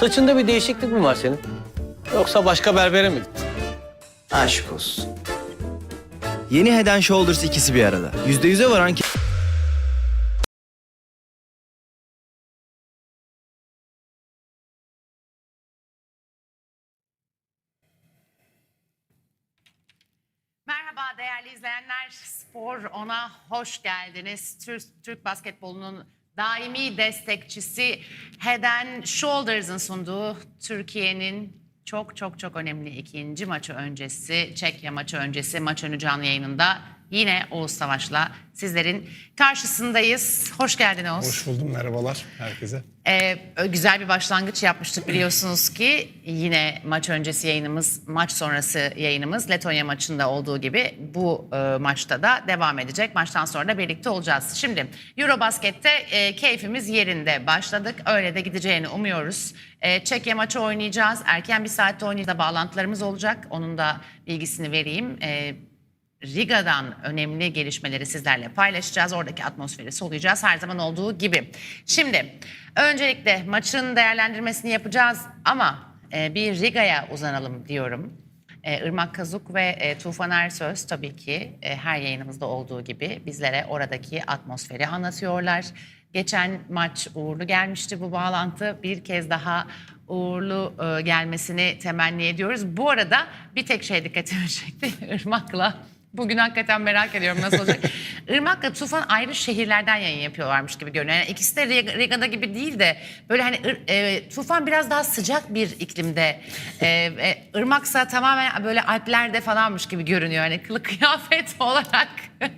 Saçında bir değişiklik mi var senin? Yoksa başka berbere mi gittin? Aşk olsun. Yeni Head and Shoulders ikisi bir arada. Yüzde yüze varan ki... Merhaba değerli izleyenler. Spor Ona hoş geldiniz. Türk, Türk basketbolunun daimi destekçisi Head and Shoulders'ın sunduğu Türkiye'nin çok çok çok önemli ikinci maçı öncesi, Çekya maçı öncesi maç önü canlı yayınında yine Oğuz Savaş'la sizlerin karşısındayız. Hoş geldin Oğuz. Hoş buldum. Merhabalar herkese. Ee, güzel bir başlangıç yapmıştık biliyorsunuz ki yine maç öncesi yayınımız, maç sonrası yayınımız Letonya maçında olduğu gibi bu e, maçta da devam edecek. Maçtan sonra da birlikte olacağız. Şimdi Eurobasket'te e, keyfimiz yerinde başladık. Öyle de gideceğini umuyoruz. E, Çekya maçı oynayacağız. Erken bir saatte oynayacağız. Bağlantılarımız olacak. Onun da bilgisini vereyim. E, Riga'dan önemli gelişmeleri sizlerle paylaşacağız. Oradaki atmosferi soluyacağız her zaman olduğu gibi. Şimdi öncelikle maçın değerlendirmesini yapacağız ama e, bir Riga'ya uzanalım diyorum. E, Irmak Kazuk ve e, Tufan Ersöz tabii ki e, her yayınımızda olduğu gibi bizlere oradaki atmosferi anlatıyorlar. Geçen maç uğurlu gelmişti bu bağlantı. Bir kez daha uğurlu e, gelmesini temenni ediyoruz. Bu arada bir tek şey dikkatimi çekti. Irmak'la Bugün hakikaten merak ediyorum nasıl olacak. Irmak'la Tufan ayrı şehirlerden yayın yapıyorlarmış gibi görünüyor. Yani ikisi de Rig- Riga'da gibi değil de böyle hani e, Tufan biraz daha sıcak bir iklimde. E, e, Irmak'sa tamamen böyle Alplerde falanmış gibi görünüyor. Hani kılık kıyafet olarak.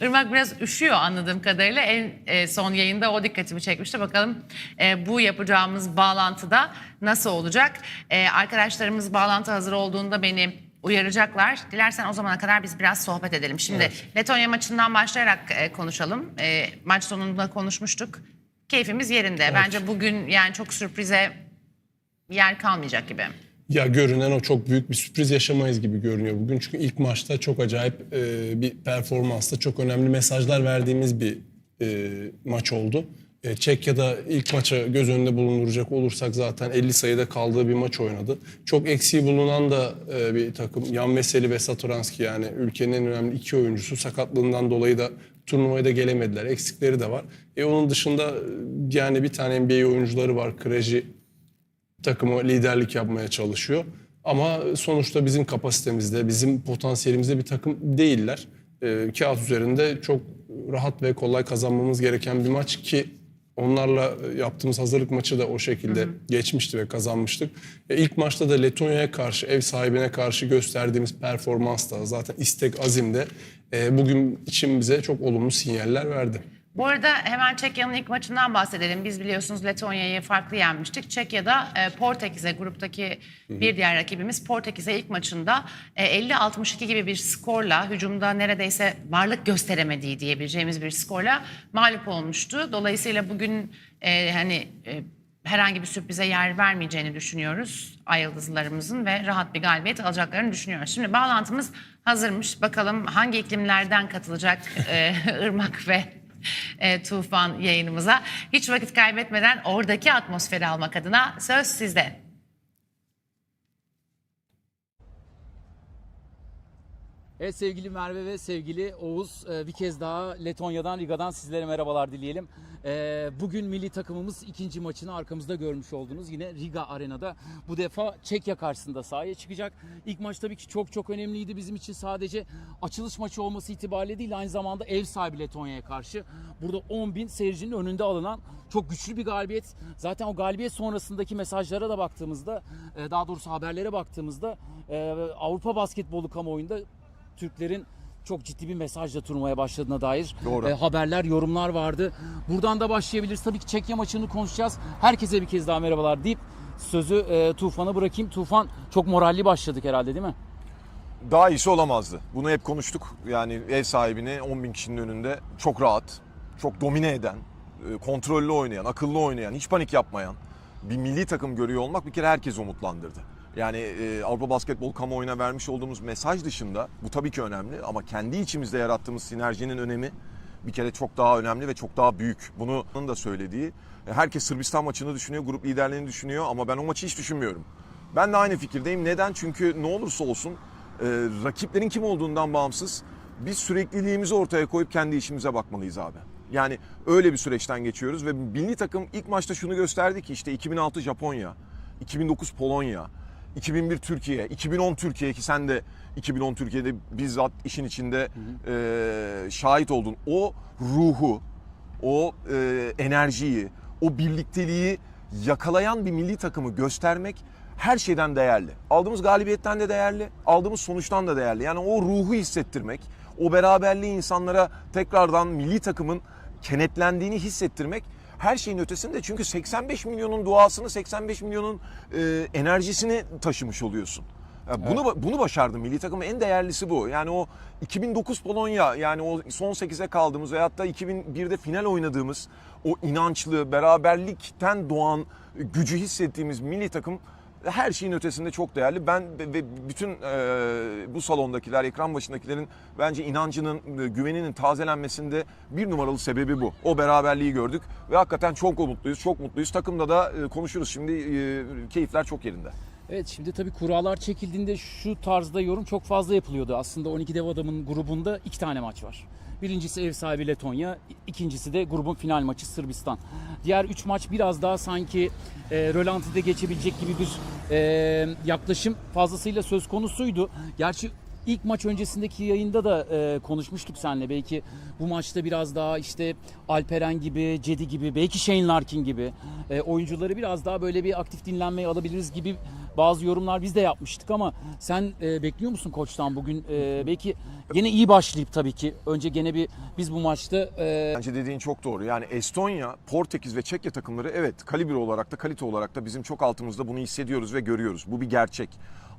Irmak biraz üşüyor anladığım kadarıyla. En e, son yayında o dikkatimi çekmişti. Bakalım e, bu yapacağımız bağlantıda nasıl olacak? E, arkadaşlarımız bağlantı hazır olduğunda beni uyaracaklar. Dilersen o zamana kadar biz biraz sohbet edelim. Şimdi Letonya maçından başlayarak e, konuşalım. E, maç sonunda konuşmuştuk. Keyfimiz yerinde. Bence bugün yani çok sürprize yer kalmayacak gibi. Ya görünen o çok büyük bir sürpriz yaşamayız gibi görünüyor bugün. Çünkü ilk maçta çok acayip e, bir performansla çok önemli mesajlar verdiğimiz bir e, maç oldu. E, Çekya'da ilk maça göz önünde bulunduracak olursak zaten 50 sayıda kaldığı bir maç oynadı. Çok eksiği bulunan da e, bir takım. Yan Veseli ve Satoranski yani ülkenin en önemli iki oyuncusu sakatlığından dolayı da turnuvaya da gelemediler. Eksikleri de var. E, onun dışında e, yani bir tane NBA oyuncuları var. Kreji takıma liderlik yapmaya çalışıyor. Ama sonuçta bizim kapasitemizde, bizim potansiyelimizde bir takım değiller. Ee, kağıt üzerinde çok rahat ve kolay kazanmamız gereken bir maç ki onlarla yaptığımız hazırlık maçı da o şekilde geçmişti ve kazanmıştık. E, ilk maçta da Letonya'ya karşı, ev sahibine karşı gösterdiğimiz performans da zaten istek, azim de e, bugün için bize çok olumlu sinyaller verdi. Bu arada hemen Çekya'nın ilk maçından bahsedelim. Biz biliyorsunuz Letonya'yı farklı yenmiştik. Çekya'da e, Portekiz'e gruptaki bir diğer rakibimiz Portekiz'e ilk maçında e, 50-62 gibi bir skorla hücumda neredeyse varlık gösteremediği diyebileceğimiz bir skorla mağlup olmuştu. Dolayısıyla bugün e, hani e, herhangi bir sürprize yer vermeyeceğini düşünüyoruz. Ay yıldızlarımızın ve rahat bir galibiyet alacaklarını düşünüyoruz. Şimdi bağlantımız hazırmış. Bakalım hangi iklimlerden katılacak e, Irmak ve e, Tufan yayınımıza. Hiç vakit kaybetmeden oradaki atmosferi almak adına söz sizde. Evet sevgili Merve ve sevgili Oğuz e, bir kez daha Letonya'dan Riga'dan sizlere merhabalar dileyelim. E, Bugün milli takımımız ikinci maçını arkamızda görmüş oldunuz. Yine Riga Arena'da bu defa Çekya karşısında sahaya çıkacak. İlk maç tabii ki çok çok önemliydi bizim için sadece açılış maçı olması itibariyle değil aynı zamanda ev sahibi Letonya'ya karşı. Burada 10 bin seyircinin önünde alınan çok güçlü bir galibiyet. Zaten o galibiyet sonrasındaki mesajlara da baktığımızda e, daha doğrusu haberlere baktığımızda Avrupa basketbolu kamuoyunda Türklerin çok ciddi bir mesajla turnuvaya başladığına dair Doğru. e, haberler, yorumlar vardı. Buradan da başlayabiliriz. Tabii ki Çekya maçını konuşacağız. Herkese bir kez daha merhabalar deyip sözü e, Tufan'a bırakayım. Tufan çok moralli başladık herhalde değil mi? Daha iyisi olamazdı. Bunu hep konuştuk. Yani ev sahibini 10 bin kişinin önünde çok rahat, çok domine eden, e, kontrollü oynayan, akıllı oynayan, hiç panik yapmayan bir milli takım görüyor olmak bir kere herkesi umutlandırdı. Yani e, Avrupa Basketbol kamuoyuna vermiş olduğumuz mesaj dışında bu tabii ki önemli ama kendi içimizde yarattığımız sinerjinin önemi bir kere çok daha önemli ve çok daha büyük. Bunu onun da söylediği. E, Herkes Sırbistan maçını düşünüyor, grup liderlerini düşünüyor ama ben o maçı hiç düşünmüyorum. Ben de aynı fikirdeyim. Neden? Çünkü ne olursa olsun e, rakiplerin kim olduğundan bağımsız biz sürekliliğimizi ortaya koyup kendi işimize bakmalıyız abi. Yani öyle bir süreçten geçiyoruz ve milli takım ilk maçta şunu gösterdi ki işte 2006 Japonya, 2009 Polonya, 2001 Türkiye, 2010 Türkiye ki sen de 2010 Türkiye'de bizzat işin içinde e, şahit oldun. O ruhu, o e, enerjiyi, o birlikteliği yakalayan bir milli takımı göstermek her şeyden değerli. Aldığımız galibiyetten de değerli, aldığımız sonuçtan da değerli. Yani o ruhu hissettirmek, o beraberliği insanlara tekrardan milli takımın kenetlendiğini hissettirmek her şeyin ötesinde. Çünkü 85 milyonun duasını, 85 milyonun e, enerjisini taşımış oluyorsun. Ya bunu bunu başardı milli takımın en değerlisi bu. Yani o 2009 Polonya yani o son 8'e kaldığımız veyahut da 2001'de final oynadığımız o inançlı beraberlikten doğan gücü hissettiğimiz milli takım her şeyin ötesinde çok değerli. Ben ve- bütün e, bu salondakiler, ekran başındakilerin bence inancının, e, güveninin tazelenmesinde bir numaralı sebebi bu. O beraberliği gördük ve hakikaten çok mutluyuz, çok mutluyuz. Takımda da e, konuşuruz şimdi. E, keyifler çok yerinde. Evet şimdi tabii kurallar çekildiğinde şu tarzda yorum çok fazla yapılıyordu. Aslında 12 dev adamın grubunda iki tane maç var. Birincisi ev sahibi Letonya, ikincisi de grubun final maçı Sırbistan. Diğer üç maç biraz daha sanki e, rölantide geçebilecek gibi bir e, yaklaşım fazlasıyla söz konusuydu. Gerçi ilk maç öncesindeki yayında da e, konuşmuştuk seninle. Belki bu maçta biraz daha işte Alperen gibi, Cedi gibi, belki Shane Larkin gibi e, oyuncuları biraz daha böyle bir aktif dinlenmeye alabiliriz gibi bazı yorumlar biz de yapmıştık ama sen e, bekliyor musun koçtan bugün? E, belki yine iyi başlayıp tabii ki önce gene bir biz bu maçta e, Bence dediğin çok doğru. Yani Estonya, Portekiz ve Çekya takımları evet kalibre olarak da kalite olarak da bizim çok altımızda bunu hissediyoruz ve görüyoruz. Bu bir gerçek.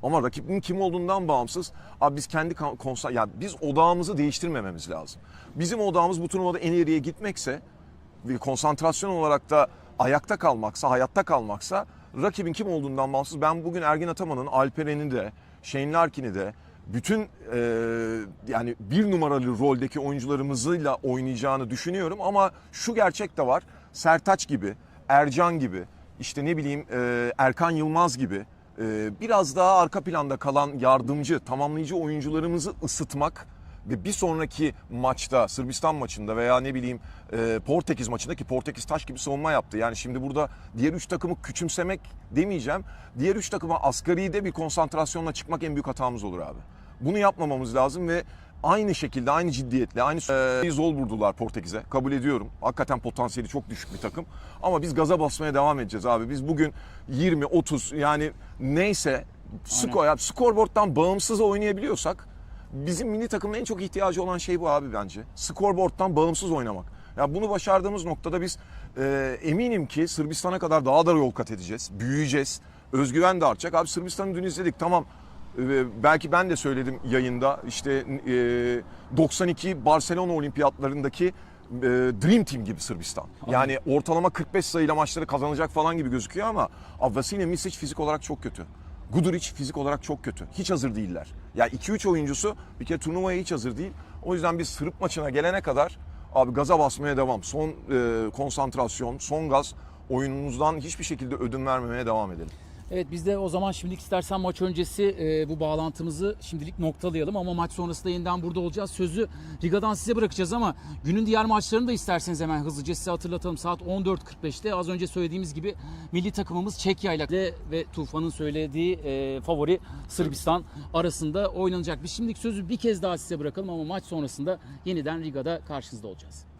Ama rakibin kim olduğundan bağımsız abi biz kendi kon- konsa ya biz odağımızı değiştirmememiz lazım. Bizim odağımız bu turnuvada en ileriye gitmekse ve konsantrasyon olarak da ayakta kalmaksa, hayatta kalmaksa rakibin kim olduğundan bağımsız. Ben bugün Ergin Ataman'ın Alperen'i de, Shane Larkin'i de bütün e, yani bir numaralı roldeki oyuncularımızla oynayacağını düşünüyorum ama şu gerçek de var. Sertaç gibi, Ercan gibi, işte ne bileyim e, Erkan Yılmaz gibi e, biraz daha arka planda kalan yardımcı, tamamlayıcı oyuncularımızı ısıtmak ve bir sonraki maçta Sırbistan maçında veya ne bileyim e, Portekiz maçında ki Portekiz taş gibi savunma yaptı. Yani şimdi burada diğer üç takımı küçümsemek demeyeceğim. Diğer üç takıma asgari de bir konsantrasyonla çıkmak en büyük hatamız olur abi. Bunu yapmamamız lazım ve aynı şekilde aynı ciddiyetle aynı e, zol vurdular Portekiz'e. Kabul ediyorum. Hakikaten potansiyeli çok düşük bir takım. Ama biz gaza basmaya devam edeceğiz abi. Biz bugün 20 30 yani neyse skor, ya, skorboardtan bağımsız oynayabiliyorsak bizim milli takımın en çok ihtiyacı olan şey bu abi bence. Scoreboard'dan bağımsız oynamak. Ya bunu başardığımız noktada biz e, eminim ki Sırbistan'a kadar daha da yol kat edeceğiz. Büyüyeceğiz. Özgüven de artacak. Abi Sırbistan'ı dün izledik tamam. E, belki ben de söyledim yayında işte e, 92 Barcelona olimpiyatlarındaki e, Dream Team gibi Sırbistan. Yani ortalama 45 sayıyla maçları kazanacak falan gibi gözüküyor ama abi Vasilya Misic fizik olarak çok kötü. Guduric fizik olarak çok kötü. Hiç hazır değiller. Ya 2-3 oyuncusu bir kere turnuvaya hiç hazır değil. O yüzden biz Sırp maçına gelene kadar abi gaza basmaya devam. Son e, konsantrasyon, son gaz oyunumuzdan hiçbir şekilde ödün vermemeye devam edelim. Evet biz de o zaman şimdilik istersen maç öncesi e, bu bağlantımızı şimdilik noktalayalım ama maç sonrasında yeniden burada olacağız. Sözü Riga'dan size bırakacağız ama günün diğer maçlarını da isterseniz hemen hızlıca size hatırlatalım. Saat 14.45'te az önce söylediğimiz gibi milli takımımız Çekya ile ve Tufan'ın söylediği e, favori Sırbistan arasında oynanacak. Biz şimdilik sözü bir kez daha size bırakalım ama maç sonrasında yeniden Riga'da karşınızda olacağız.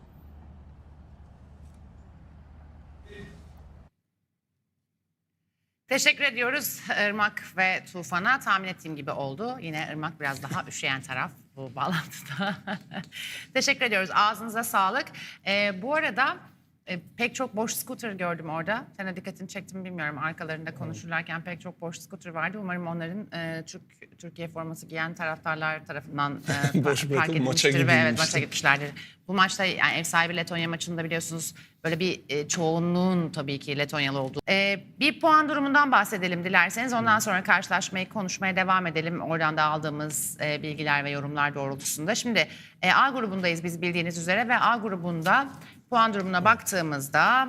Teşekkür ediyoruz Irmak ve Tufan'a. Tahmin ettiğim gibi oldu. Yine Irmak biraz daha üşüyen taraf bu bağlantıda. Teşekkür ediyoruz. Ağzınıza sağlık. Ee, bu arada E, pek çok boş scooter gördüm orada. De dikkatini çektim mi bilmiyorum. Arkalarında konuşurlarken pek çok boş scooter vardı. Umarım onların e, Türk Türkiye forması giyen taraftarlar tarafından e, Boş fark bırakıp maça edilmiştir ve evet maça gitmişlerdir. Bu maçta yani ev sahibi Letonya maçında biliyorsunuz böyle bir e, çoğunluğun tabii ki Letonyalı olduğu. E, bir puan durumundan bahsedelim dilerseniz. Ondan sonra karşılaşmayı konuşmaya devam edelim. Oradan da aldığımız e, bilgiler ve yorumlar doğrultusunda. Şimdi e, A grubundayız biz bildiğiniz üzere ve A grubunda puan durumuna baktığımızda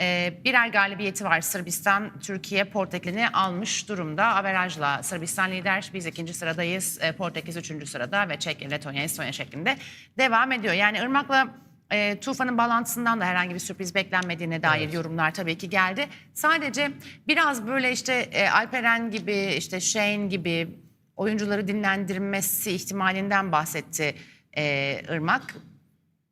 e, birer galibiyeti var. Sırbistan, Türkiye Portekiz'i almış durumda. Averajla Sırbistan lider. Biz ikinci sıradayız. E, Portekiz üçüncü sırada ve Çek, Letonya, Estonya şeklinde devam ediyor. Yani Irmak'la e, Tufan'ın bağlantısından da herhangi bir sürpriz beklenmediğine dair yorumlar tabii ki geldi. Sadece biraz böyle işte e, Alperen gibi, işte Shane gibi oyuncuları dinlendirmesi ihtimalinden bahsetti e, Irmak.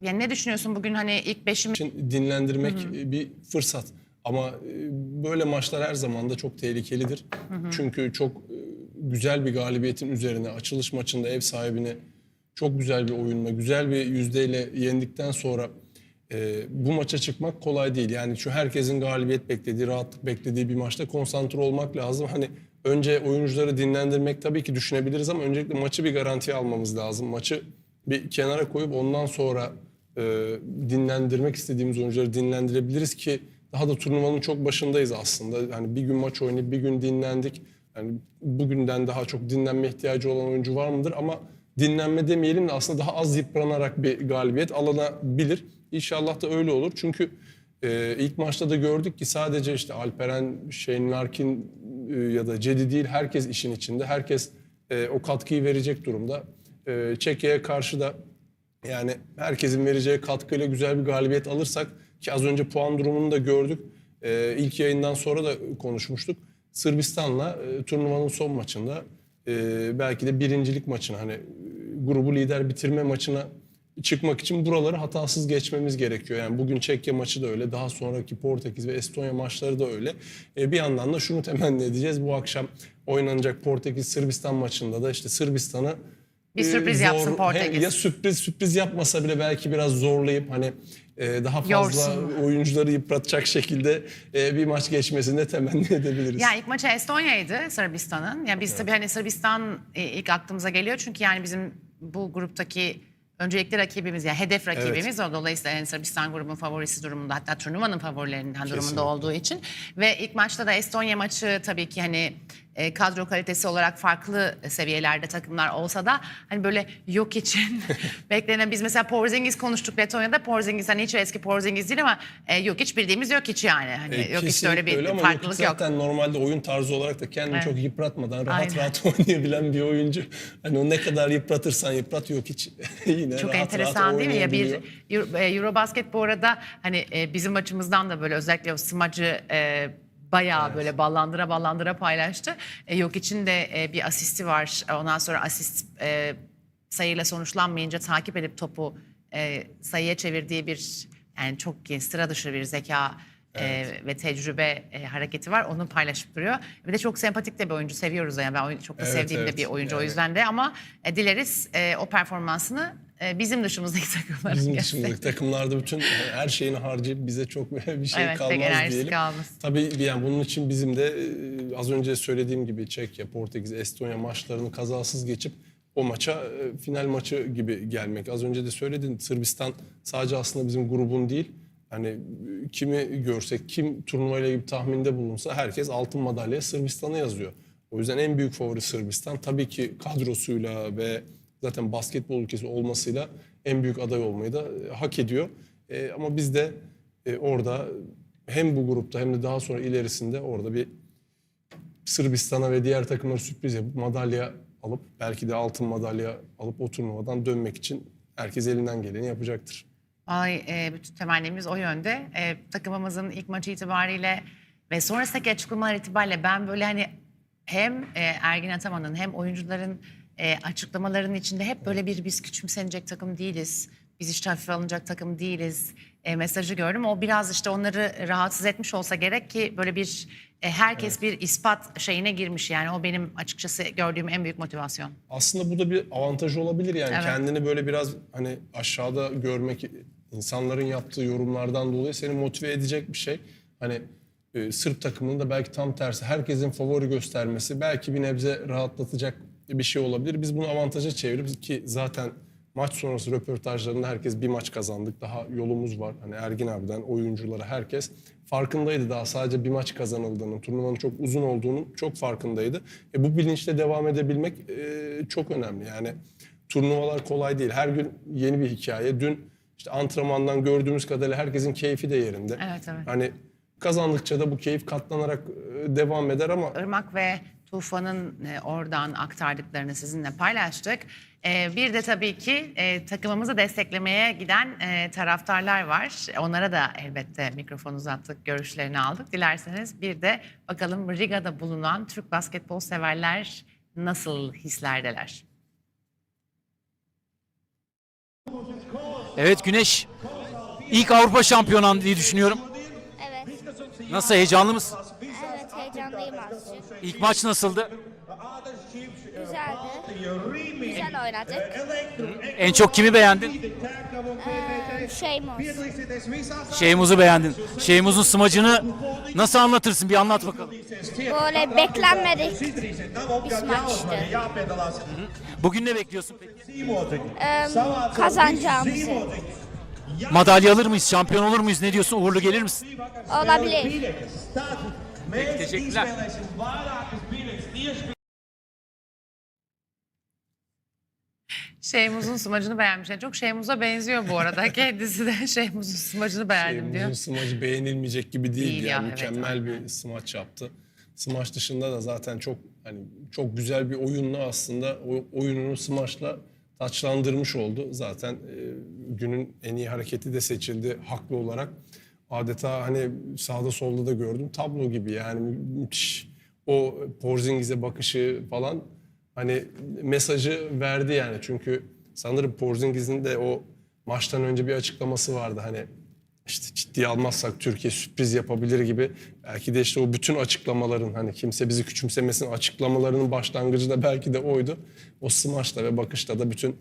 Yani ne düşünüyorsun bugün hani ilk beşim için dinlendirmek bir fırsat. Ama e, böyle maçlar her zaman da çok tehlikelidir. Çünkü çok e, güzel bir galibiyetin üzerine açılış maçında ev sahibini çok güzel bir oyunla, güzel bir yüzdeyle yendikten sonra e, bu maça çıkmak kolay değil. Yani şu herkesin galibiyet beklediği, rahatlık beklediği bir maçta konsantre olmak lazım. Hani önce oyuncuları dinlendirmek tabii ki düşünebiliriz ama öncelikle maçı bir garantiye almamız lazım. Maçı bir kenara koyup ondan sonra e, dinlendirmek istediğimiz oyuncuları dinlendirebiliriz ki daha da turnuvanın çok başındayız aslında. Yani bir gün maç oynayıp bir gün dinlendik. Yani bugünden daha çok dinlenme ihtiyacı olan oyuncu var mıdır? Ama dinlenme demeyelim de aslında daha az yıpranarak bir galibiyet alınabilir. İnşallah da öyle olur. Çünkü e, ilk maçta da gördük ki sadece işte Alperen, Shane Larkin e, ya da Cedi değil herkes işin içinde. Herkes e, o katkıyı verecek durumda. E, Çekya'ya karşı da yani herkesin vereceği katkıyla güzel bir galibiyet alırsak ki az önce puan durumunu da gördük. Ee, ilk yayından sonra da konuşmuştuk. Sırbistan'la e, turnuvanın son maçında e, belki de birincilik maçına hani e, grubu lider bitirme maçına çıkmak için buraları hatasız geçmemiz gerekiyor. Yani bugün Çekya maçı da öyle, daha sonraki Portekiz ve Estonya maçları da öyle. E, bir yandan da şunu temenni edeceğiz. Bu akşam oynanacak Portekiz-Sırbistan maçında da işte Sırbistan'ı Bir e, sürpriz yapsın Portekiz. hem Ya sürpriz sürpriz yapmasa bile belki biraz zorlayıp hani e, daha fazla Yorsun. oyuncuları yıpratacak şekilde e, bir maç geçmesini temenni edebiliriz. Ya ilk maçı Estonya'ydı Sırbistan'ın. Ya biz tabii hani Sırbistan e, ilk aklımıza geliyor çünkü yani bizim bu gruptaki öncelikli rakibimiz yani hedef rakibimiz o dolayısıyla yani Sırbistan grubun favorisi durumunda hatta turnuvanın favorilerinden durumunda olduğu için ve ilk maçta da Estonya maçı tabii ki hani e, kadro kalitesi olarak farklı seviyelerde takımlar olsa da hani böyle yok için beklenen biz mesela Porzingis konuştuk Letonya'da Porzingis hani hiç eski Porzingis değil ama e, yok hiç bildiğimiz yok hiç yani hani E, yok hiç öyle bir ama farklılık yok. zaten normalde oyun tarzı olarak da kendini Evet. çok yıpratmadan rahat Aynen. rahat oynayabilen bir oyuncu. Hani o ne kadar yıpratırsan yıprat yok hiç yine Çok rahat enteresan rahat değil mi? Ya bir. Euro, e, Eurobasket bu arada hani e, bizim açımızdan da böyle özellikle o smacı e, bayağı böyle ballandıra ballandıra paylaştı. E, yok için de e, bir asisti var. Ondan sonra asist e, sayıyla sonuçlanmayınca takip edip topu e, sayıya çevirdiği bir yani çok genç, sıra dışı bir zeka e, ve tecrübe e, hareketi var. Onu paylaşıp duruyor. Bir de çok sempatik de bir oyuncu. Seviyoruz yani. Ben çok da Evet, sevdiğim de evet. bir oyuncu o Yani- yüzden de ama e, dileriz e, o performansını e, bizim dışımızdaki takımların Bizim gösterir. dışımızdaki takımlarda bütün her şeyini harcayıp bize çok bir şey Evet, kalmaz diyelim. kalmaz. Tabii yani bunun için bizim de e, az önce söylediğim gibi Çekya, Portekiz, Estonya maçlarını kazasız geçip o maça e, final maçı gibi gelmek. Az önce de söyledin Sırbistan sadece aslında bizim grubun değil. Hani e, kimi görsek, kim turnuvayla ilgili tahminde bulunsa herkes altın madalyaya Sırbistan'ı yazıyor. O yüzden en büyük favori Sırbistan. Tabii ki kadrosuyla ve zaten basketbol ülkesi olmasıyla en büyük aday olmayı da e, hak ediyor. E, ama biz de e, orada hem bu grupta hem de daha sonra ilerisinde orada bir Sırbistan'a ve diğer takımlara sürpriz yapıp madalya alıp belki de altın madalya alıp o turnuvadan dönmek için herkes elinden geleni yapacaktır. Ay, e, bütün temennimiz o yönde. E, takımımızın ilk maçı itibariyle ve sonrasındaki açıklamalar itibariyle ben böyle hani hem e, Ergin Ataman'ın hem oyuncuların e, açıklamalarının içinde hep böyle bir biz küçümsenecek takım değiliz. Biz işte hafife alınacak takım değiliz e, mesajı gördüm. O biraz işte onları rahatsız etmiş olsa gerek ki böyle bir e, herkes bir ispat şeyine girmiş. Yani o benim açıkçası gördüğüm en büyük motivasyon. Aslında bu da bir avantaj olabilir yani Evet. kendini böyle biraz hani aşağıda görmek insanların yaptığı yorumlardan dolayı seni motive edecek bir şey. Hani e, Sırp takımının da belki tam tersi herkesin favori göstermesi belki bir nebze rahatlatacak bir şey olabilir. Biz bunu avantaja çevirip ki zaten maç sonrası röportajlarında herkes bir maç kazandık. Daha yolumuz var. Hani Ergin abiden oyunculara herkes farkındaydı daha sadece bir maç kazanıldığının, turnuvanın çok uzun olduğunun çok farkındaydı. E, bu bilinçle devam edebilmek e, çok önemli. Yani turnuvalar kolay değil. Her gün yeni bir hikaye. Dün işte antrenmandan gördüğümüz kadarıyla herkesin keyfi de yerinde. Evet, evet. Hani kazandıkça da bu keyif katlanarak e, devam eder ama Irmak ve Tufan'ın e, oradan aktardıklarını sizinle paylaştık. E, bir de tabii ki e, takımımızı desteklemeye giden e, taraftarlar var. Onlara da elbette mikrofon uzattık, görüşlerini aldık. Dilerseniz bir de bakalım Riga'da bulunan Türk basketbol severler nasıl hislerdeler? Evet Güneş. İlk Avrupa şampiyonan diye düşünüyorum. Evet. Nasıl heyecanlı mısın? Heyecanlıyım azıcık. İlk maç nasıldı? Güzeldi. Güzel oynadık. En çok kimi beğendin? Ee, Şeymus. Şeymuz'u beğendin. Şeymuz'un smacını nasıl anlatırsın? Bir anlat bakalım. Böyle beklenmedik bir maçtı. Bugün ne bekliyorsun peki? Ee, kazanacağımızı. Madalya alır mıyız? Şampiyon olur muyuz? Ne diyorsun? Uğurlu gelir misin? Olabilir. Peki teşekkürler. Şeymuz'un smacını beğenmiş. Yani çok Şeymuz'a benziyor bu arada. Kendisi de Şeymuz'un smacını beğendim diyor. Uzun smaç beğenilmeyecek gibi değil, Değil ya, yani evet, mükemmel bir smaç yaptı. Smaç dışında da zaten çok hani çok güzel bir oyunla aslında o oyununu smaçla taçlandırmış oldu. Zaten e, günün en iyi hareketi de seçildi haklı olarak. Adeta hani sağda solda da gördüm tablo gibi yani mü- müthiş. O Porzingis'e bakışı falan hani mesajı verdi yani. Çünkü sanırım Porzingis'in de o maçtan önce bir açıklaması vardı hani işte ciddiye almazsak Türkiye sürpriz yapabilir gibi. Belki de işte o bütün açıklamaların hani kimse bizi küçümsemesin açıklamalarının başlangıcı da belki de oydu. O smaçla ve bakışla da bütün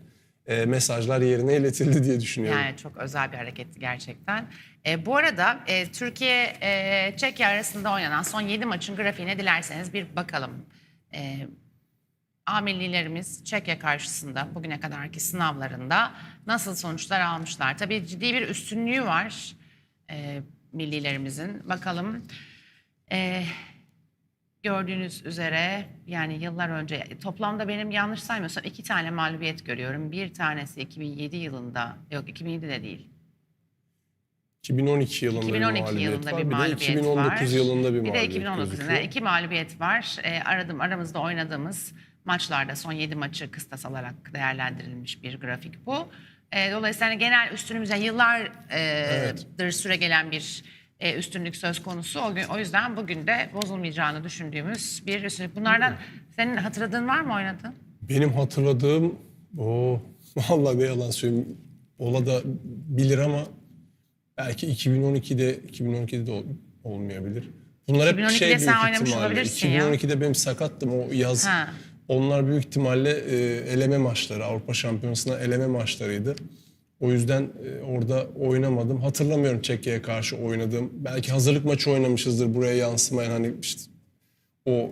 e, mesajlar yerine iletildi diye düşünüyorum. Yani çok özel bir hareketti gerçekten. E, bu arada e, Türkiye e, Çekya arasında oynanan son 7 maçın grafiğine dilerseniz bir bakalım. E, A millilerimiz Çekya karşısında bugüne kadarki sınavlarında nasıl sonuçlar almışlar? Tabii ciddi bir üstünlüğü var e, millilerimizin. Bakalım e, gördüğünüz üzere yani yıllar önce toplamda benim yanlış saymıyorsam iki tane mağlubiyet görüyorum. Bir tanesi 2007 yılında yok 2007 de değil. 2012 yılında 2012 bir mağlubiyet yılında var. bir bir de mağlubiyet 2019 var. yılında bir Bir de mağlubiyet 2019 gözüküyor. yılında iki mağlubiyet var. E, aradım aramızda oynadığımız maçlarda son 7 maçı kıstas alarak değerlendirilmiş bir grafik bu. E, dolayısıyla hani genel üstünümüz yani yıllardır süre gelen bir e, üstünlük söz konusu. O, gün, o yüzden bugün de bozulmayacağını düşündüğümüz bir üstünlük. Bunlardan senin hatırladığın var mı oynadığın? Benim hatırladığım o vallahi ne yalan söyleyeyim ola da bilir ama belki 2012'de 2012'de de ol- olmayabilir. Bunlar hep 2012'de şey sen büyük oynamış ihtimalle. olabilirsin ya. 2012'de benim sakattım o yaz. Ha. Onlar büyük ihtimalle e, eleme maçları, Avrupa Şampiyonası'na eleme maçlarıydı. O yüzden e, orada oynamadım. Hatırlamıyorum Çekya'ya karşı oynadığım. Belki hazırlık maçı oynamışızdır buraya yansımayan hani işte o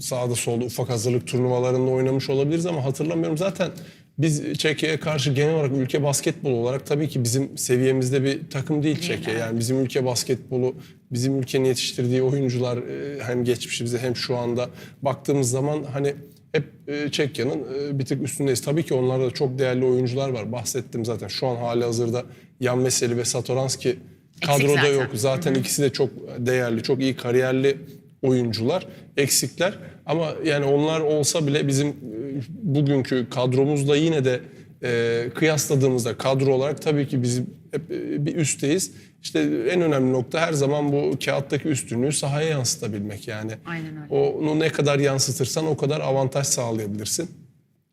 sağda solda ufak hazırlık turnuvalarında oynamış olabiliriz ama hatırlamıyorum. Zaten biz Çekya'ya karşı genel olarak ülke basketbolu olarak tabii ki bizim seviyemizde bir takım değil Çekya. Yani bizim ülke basketbolu, bizim ülkenin yetiştirdiği oyuncular e, hem geçmişimizde hem şu anda baktığımız zaman hani hep e, Çekya'nın e, bir tık üstündeyiz. Tabii ki onlarda da çok değerli oyuncular var. Bahsettim zaten. Şu an hali hazırda Yan Meseli ve Satoranski kadroda zaten. yok. Zaten ikisi de çok değerli, çok iyi kariyerli oyuncular, eksikler. Ama yani onlar olsa bile bizim e, bugünkü kadromuzla yine de e, kıyasladığımızda kadro olarak tabii ki bizim hep e, bir üstteyiz. İşte en önemli nokta her zaman bu kağıttaki üstünlüğü sahaya yansıtabilmek yani. Aynen öyle. Onu ne kadar yansıtırsan o kadar avantaj sağlayabilirsin.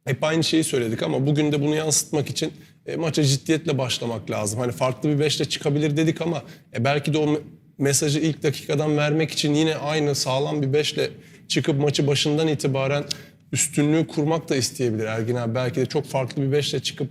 Hep aynı şeyi söyledik ama bugün de bunu yansıtmak için e, maça ciddiyetle başlamak lazım. Hani farklı bir beşle çıkabilir dedik ama e, belki de o me- mesajı ilk dakikadan vermek için yine aynı sağlam bir beşle çıkıp maçı başından itibaren üstünlüğü kurmak da isteyebilir Ergin abi. Belki de çok farklı bir beşle çıkıp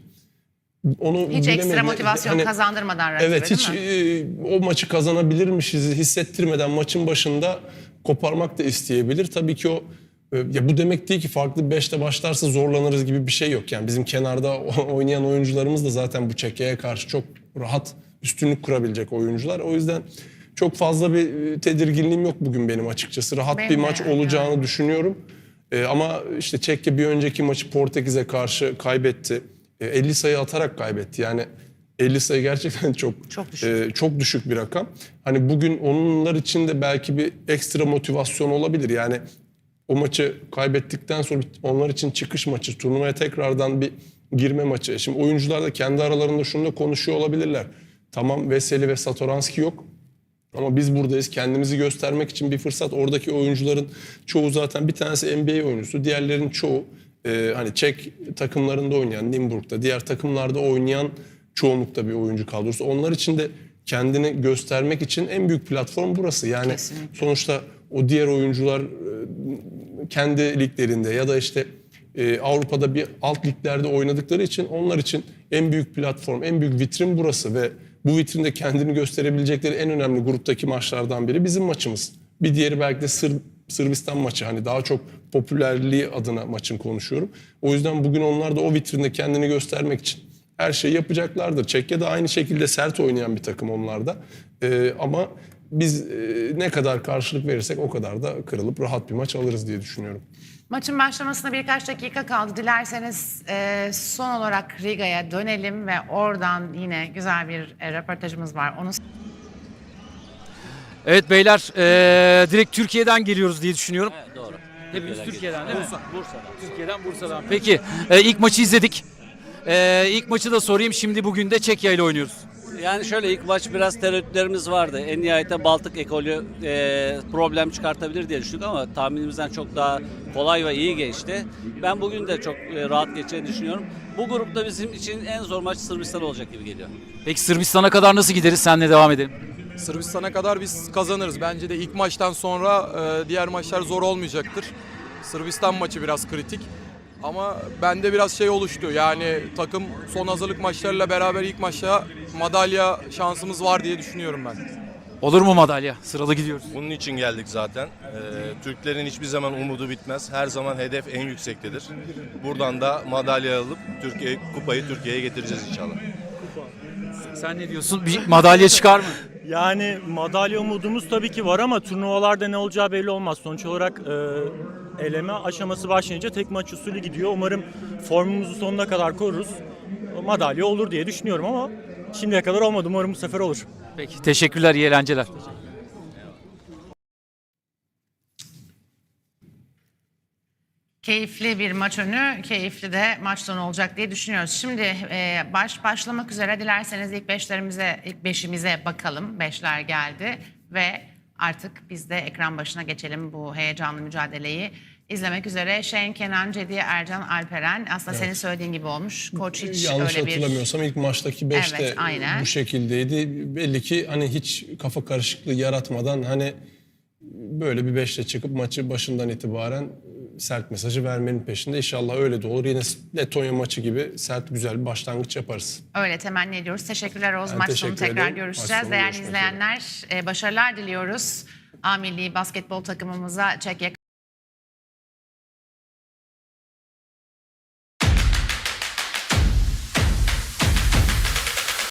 onu Hiç ekstra bilemedi- motivasyon hani- kazandırmadan rakibe Evet hiç e, o maçı kazanabilirmişiz hissettirmeden maçın başında koparmak da isteyebilir. Tabii ki o e, ya bu demek değil ki farklı beşte başlarsa zorlanırız gibi bir şey yok. Yani bizim kenarda oynayan oyuncularımız da zaten bu çekeye karşı çok rahat üstünlük kurabilecek oyuncular. O yüzden çok fazla bir e, tedirginliğim yok bugün benim açıkçası. Rahat Benim bir maç yani. olacağını düşünüyorum. E, ama işte Çekya bir önceki maçı Portekiz'e karşı kaybetti. E, 50 sayı atarak kaybetti. Yani 50 sayı gerçekten çok Çok düşük. e, çok düşük bir rakam. Hani bugün onlar için de belki bir ekstra motivasyon olabilir. Yani o maçı kaybettikten sonra onlar için çıkış maçı, turnuvaya tekrardan bir girme maçı. Şimdi oyuncular da kendi aralarında şunu da konuşuyor olabilirler. Tamam Veseli ve Satoranski yok. Ama biz buradayız. Kendimizi göstermek için bir fırsat. Oradaki oyuncuların çoğu zaten bir tanesi NBA oyuncusu. Diğerlerin çoğu e, hani Çek takımlarında oynayan, Nimburg'da, diğer takımlarda oynayan çoğunlukta bir oyuncu kadrosu. Onlar için de kendini göstermek için en büyük platform burası. Yani Kesinlikle. sonuçta o diğer oyuncular e, kendi liglerinde ya da işte e, Avrupa'da bir alt liglerde oynadıkları için onlar için en büyük platform, en büyük vitrin burası ve bu vitrinde kendini gösterebilecekleri en önemli gruptaki maçlardan biri bizim maçımız. Bir diğeri belki de Sır, Sırbistan maçı. Hani daha çok popülerliği adına maçın konuşuyorum. O yüzden bugün onlar da o vitrinde kendini göstermek için her şeyi yapacaklardır. Çekya da aynı şekilde sert oynayan bir takım onlar da. E, ama biz e, ne kadar karşılık verirsek o kadar da kırılıp rahat bir maç alırız diye düşünüyorum. Maçın başlamasına birkaç dakika kaldı. Dilerseniz e, son olarak Riga'ya dönelim ve oradan yine güzel bir e, röportajımız var. Onu Evet beyler eee, direkt Türkiye'den geliyoruz diye düşünüyorum. Doğru. Hepimiz Türkiye'den değil mi? Bursa'dan. Türkiye'den Bursa'dan. Peki e, ilk maçı izledik. E, ilk maçı da sorayım şimdi bugün de Çekya ile oynuyoruz. Yani şöyle ilk maç biraz tereddütlerimiz vardı. En nihayetinde Baltık ekolü e, problem çıkartabilir diye düşündük ama tahminimizden çok daha kolay ve iyi geçti. Ben bugün de çok e, rahat geçeceğini düşünüyorum. Bu grupta bizim için en zor maç Sırbistan olacak gibi geliyor. Peki Sırbistan'a kadar nasıl gideriz? Senle devam edelim. Sırbistan'a kadar biz kazanırız. Bence de ilk maçtan sonra e, diğer maçlar zor olmayacaktır. Sırbistan maçı biraz kritik. Ama bende biraz şey oluştu. Yani takım son hazırlık maçlarıyla beraber ilk maçta madalya şansımız var diye düşünüyorum ben. Olur mu madalya? Sıralı gidiyoruz. Bunun için geldik zaten. Ee, Türklerin hiçbir zaman umudu bitmez. Her zaman hedef en yüksektedir. Buradan da madalya alıp Türkiye kupayı Türkiye'ye getireceğiz inşallah. Sen ne diyorsun? Bir madalya çıkar mı? Yani madalya umudumuz tabii ki var ama turnuvalarda ne olacağı belli olmaz. Sonuç olarak e, eleme aşaması başlayınca tek maç usulü gidiyor. Umarım formumuzu sonuna kadar koruruz. Madalya olur diye düşünüyorum ama şimdiye kadar olmadı. Umarım bu sefer olur. Peki teşekkürler, iyi eğlenceler. Keyifli bir maç önü, keyifli de maç sonu olacak diye düşünüyoruz. Şimdi e, baş başlamak üzere dilerseniz ilk beşlerimize, ilk beşimize bakalım. Beşler geldi ve artık biz de ekran başına geçelim bu heyecanlı mücadeleyi izlemek üzere. Şen Kenan, Cediye, Ercan, Alperen. Aslında senin söylediğin gibi olmuş. Koç hiç Yanlış öyle bir... hatırlamıyorsam ilk maçtaki 5'te Evet, aynen. bu şekildeydi. Belli ki hani hiç kafa karışıklığı yaratmadan hani böyle bir 5'te çıkıp maçı başından itibaren sert mesajı vermenin peşinde. İnşallah öyle de olur. Yine Letonya maçı gibi sert güzel bir başlangıç yaparız. Öyle temenni ediyoruz. Teşekkürler Oğuz. Ben Maç sonu teşekkür tekrar ederim. görüşeceğiz. Sonu Değerli görüşmek izleyenler e, başarılar diliyoruz. A Milli Basketbol takımımıza Çekya